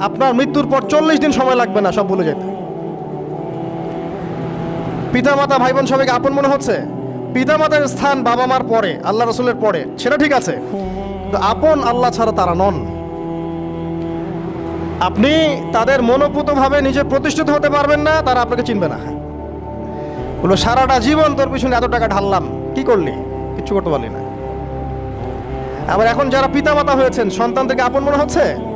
আপনার মৃত্যুর পর চল্লিশ দিন সময় লাগবে না, সব ভুলে যেতে। পিতা মাতা ভাই বোন সবাইকে আপন মনে হচ্ছে? পিতা মাতার স্থান বাবা মার পরে, আল্লাহ রসুলের পরে, সেটা ঠিক আছে। তো আপন আল্লাহ ছাড়া তারা নন। আপনি তাদের মনোপুতভাবে নিজে প্রতিষ্ঠিত হতে পারবেন না, তারা আপনাকে চিনবে না। বলো, সারাটা জীবন তোর পিছনে এত টাকা ঢাললাম, কি করলি? কিচ্ছু করতে পারলি না। আবার এখন যারা পিতামাতা হয়েছেন সন্তান থেকে আপন মনে হচ্ছে?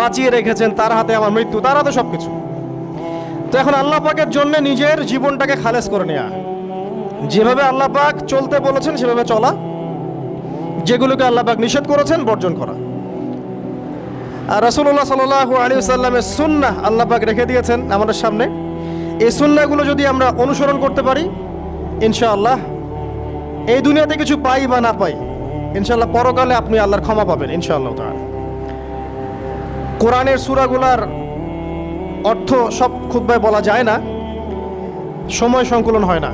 বাঁচিয়ে রেখেছেন, তার হাতে আমার মৃত্যু, তার হাতে সব কিছু তো এখন আল্লাহ পাকের জন্য নিজের জীবনটাকে খালেজ করে নেওয়া যেভাবে আল্লাহ পাক চলতে বলেছেন, সেভাবে চলা। যেগুলোকে আল্লাহ পাক নিষেধ করেছেন, বর্জন করা। আর রাসুল্লাহ সাল আলী সাল্লামের সুন্না আল্লাহ পাক রেখে দিয়েছেন আমাদের সামনে। এই সুন্নাগুলো যদি আমরা অনুসরণ করতে পারি, ইনশাআল্লাহ এই দুনিয়াতে কিছু পাই বা না পাই, ইনশাআল্লাহ পরকালে আপনি আল্লাহর ক্ষমা পাবেন, ইনশাআল্লাহ তাআলা। কোরআনের সূরাগুলার অর্থ সব খুদ্ায় বলা যায় না। সময় সংকুলন হয় না।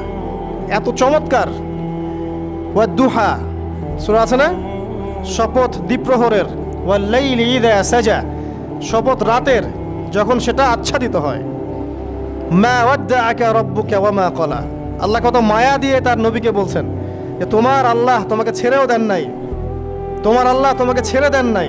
এত চমৎকার। ওয়া দুহা, সূরা আছে না? শপথ দ্বীপ্রহরের। ওয়া লাইলি ইযা সাজা, শপথ রাতের যখন সেটা আচ্ছাদিত হয়। মা ওয়াদ্দাআকা রাব্বুকা ওয়া মা ক্বালা। আল্লাহ কত মায়া দিয়ে তার নবীকে বলছেন যে, তোমার আল্লাহ তোমাকে ছেড়েও দেন নাই। তোমার আল্লাহ তোমাকে ছেড়ে দেন নাই।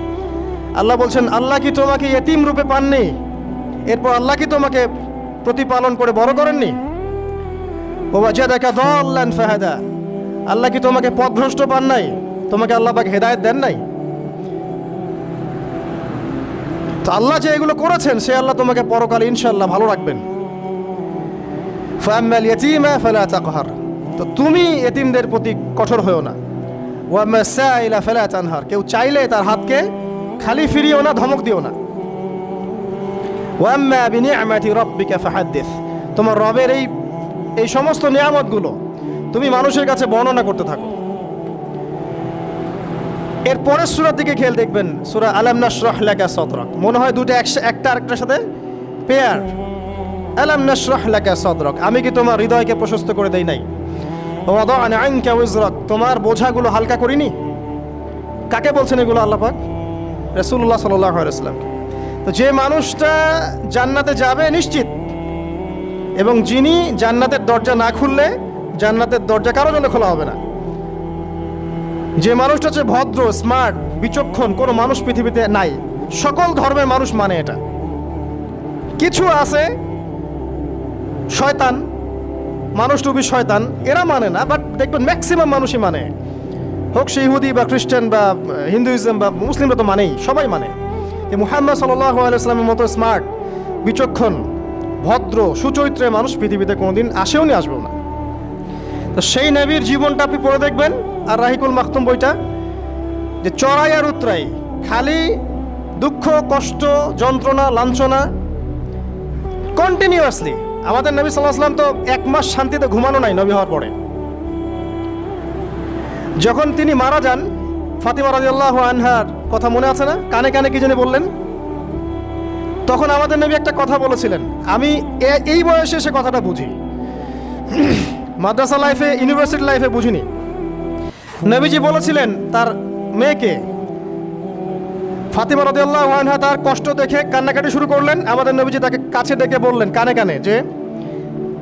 আল্লাহ বলছেন, আল্লাহ কি তোমাকে এতিম রূপে পাননি? এরপর আল্লাহ কি তোমাকে প্রতিপালন করে বড় করেননি? আল্লাহ কি তোমাকে পথভ্রষ্ট পান নাই? তোমাকে আল্লাহ পাক হেদায়ত দেন নাই? তো আল্লাহ যে এগুলো করেছেন, সে আল্লাহ তোমাকে পরকালে ইনশাল্লাহ ভালো রাখবেন। তো তুমি এতিমদের প্রতি কঠোর হয়েও না। তানহার। কেউ চাইলে তার হাতকে খালি ফিরিও না, ধমক দিও না। ওয়াম্মা বিনিআমাতি রাব্বিকা ফাহাদ্দিস। তোমার রবের এই এই সমস্ত নিয়ামতগুলো তুমি মানুষের কাছে বর্ণনা করতে থাকো। এর পরের সুরার দিকে খেয়াল দেখবেন, সুরা আলাম নাশরাহ লাকা সদরাক। মনে হয় দুটো একটা আরেকটার সাথে পেয়ার আলাম নাশরাহ লাকা সদরাক। আমি কি তোমার হৃদয়কে প্রশস্ত করে দেই নাই? তোমার বোঝাগুলো হালকা করিনি? কাকে বলছেন এগুলো আল্লাহ পাক রাসূলুল্লাহ সাল্লাল্লাহু তো যে মানুষটা জান্নাতে যাবে নিশ্চিত, এবং যিনি জান্নাতের দরজা না খুললে জান্নাতের দরজা কারও জন্য খোলা হবে না। যে মানুষটা হচ্ছে ভদ্র স্মার্ট বিচক্ষণ, কোনো মানুষ পৃথিবীতে নাই। সকল ধর্মের মানুষ মানে এটা। কিছু আছে, শয়তান, মানুষ টুবি শয়তান, এরা মানে না বাট দেখবেন ম্যাক্সিমাম মানুষই মানে। হোক সে ইহুদি বা খ্রিস্টান বা হিন্দুইজম বা মুসলিমরা তো মানেই, সবাই মানে। যে মুহাম্মদ সাল্লাহ আলাইসলামের মতো স্মার্ট বিচক্ষণ, ভদ্র সুচরিত্রের মানুষ পৃথিবীতে কোনোদিন আসেও নি, আসবেও না। তো সেই নবীর জীবনটা আপনি পড়ে দেখবেন, আর রাহিকুল মাখতুম বইটা, যে চড়াই আর উতরাই, খালি দুঃখ, কষ্ট, যন্ত্রণা, লাঞ্ছনা কন্টিনিউয়াসলি আমাদের নবী সাল্লাহ আসলাম তো এক মাস শান্তিতে ঘুমানো নাই নবী হওয়ার পরে। যখন তিনি মারা যান, ফাতিমা রাজিয়াল্লাহ আনহার কথা মনে আছে না? কানে কানে কি জানি বললেন? তখন আমাদের নবী একটা কথা বলেছিলেন। আমি এই বয়সে সে কথাটা বুঝি। মাদ্রাসা লাইফে, ইউনিভার্সিটি লাইফে বুঝিনি। নবীজি বলেছিলেন, তার মেয়েকে ফাতিমা রদিয়াল্লাহ আনহা তার কষ্ট দেখে কান্নাকাটি শুরু করলেন। আমাদের নবীজি তাকে কাছে ডেকে বললেন, কানে কানে যে,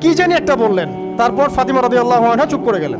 কি জানি একটা বললেন। তারপর ফাতিমা রদিয়াল্লাহ আনহা চুপ করে গেলেন।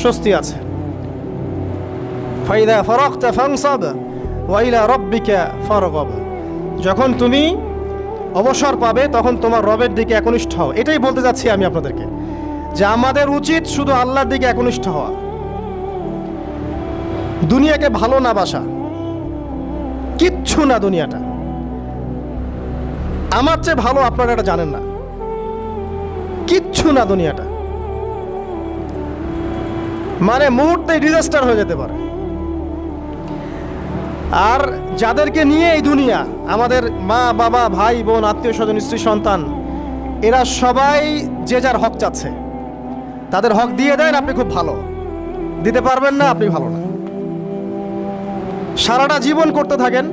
স্বস্তি আছে। ফাইদা ফরক্তা ফাংসাব ওয়াইলা রব্বিকা ফরগব যখন তুমি অবসর পাবে, তখন তোমার রবের দিকে একনিষ্ঠ হও। এটাই বলতে যাচ্ছি আমি আপনাদেরকে, যে আমাদের উচিত শুধু আল্লাহর দিকে একনিষ্ঠ হওয়া। দুনিয়াকে ভালো না বাসা, কিচ্ছু না দুনিয়াটা। আমার চেয়ে ভালো আপনারা এটা জানেন না। কিচ্ছু না দুনিয়াটা। মানে মুহূর্তে ডিজাস্টার হয়ে যেতে পারে। আর যাদেরকে নিয়ে এই দুনিয়া, আমাদের মা, বাবা, ভাই, বোন, আত্মীয় স্বজন, স্ত্রী, সন্তান, এরা সবাই যে যার হক চাচ্ছে। তাদের হক দিয়ে দেন, আপনি খুব ভালো। দিতে পারবেন না, আপনি ভালো না। সারাটা জীবন করতে থাকেন,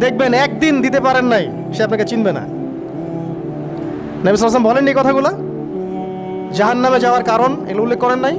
দেখবেন একদিন দিতে পারেন নাই, সে আপনাকে চিনবে না। নবী বলেননি কথাগুলো? জাহান নামে যাওয়ার কারণ, এগুলো উল্লেখ করেন নাই?